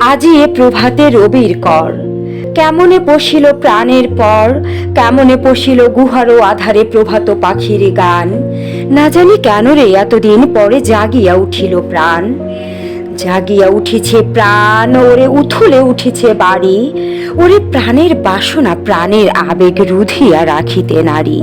আজি এ প্রভাতে রবির কর। কেমনে পশিল প্রাণের পর, কেমনে পশিল গুহারও আধারে প্রভাত পাখির গান। না জানি কেন রে এতদিন পরে জাগিয়া উঠিল প্রাণ। জাগিয়া উঠিছে প্রাণ, ওরে উথুলে উঠিছে বাড়ি। ওরে প্রাণের বাসনা, প্রাণের আবেগ রুধিয়া রাখিতে নারী।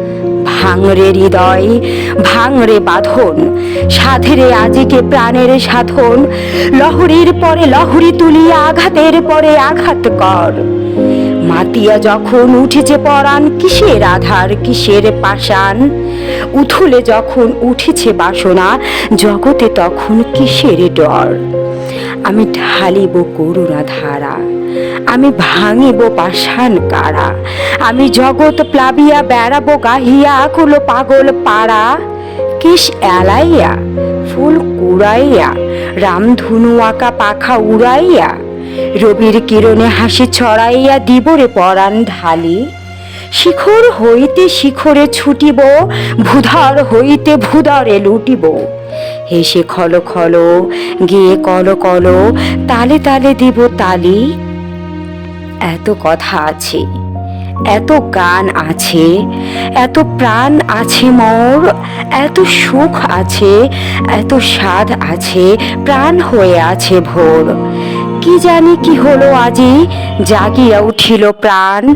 ভাঙরে হৃদয়, ভাঙরে বাঁধন, সাধেরে আজিকে প্রাণের সাধন, লহরীর পরে লহরী তুলিয়া আঘাতের পরে আঘাত কর। মাতিয়া যখন উঠেছে পরাণ, কিসের আধার, কিসের পাষাণ? উথুলে যখন উঠেছে বাসনা, জগতে তখন কিসের ডর? আমি ঢালিব করুণা ধারা। আমি ভাঙিব পাষাণ কারা? আমি জগৎ প্লাবিয়া বেড়াবো গাহিয়া আকুল পাগল পাড়া। কিস এলাইয়া? ফুল কুড়াইয়া। রামধনু আঁকা পাখা উড়াইয়া। রবির কিরণে হাসি ছড়াইয়া দিবরে পরাণ ঢালি। শিখর হইতে শিখরে ছুটিব, ভূধর হইতে ভূধরে লুটিব। হেসে খল খল, গিয়ে কল কল, তালে তালে দিব তালি। এত কথা আছে, এত গান আছে, এত প্রাণ আছে মোর, এত সুখ আছে, এত স্বাদ আছে, প্রাণ হয়ে আছে ভোর। কি জানি কি হলো আজি, জাগিয়া উঠিল প্রাণ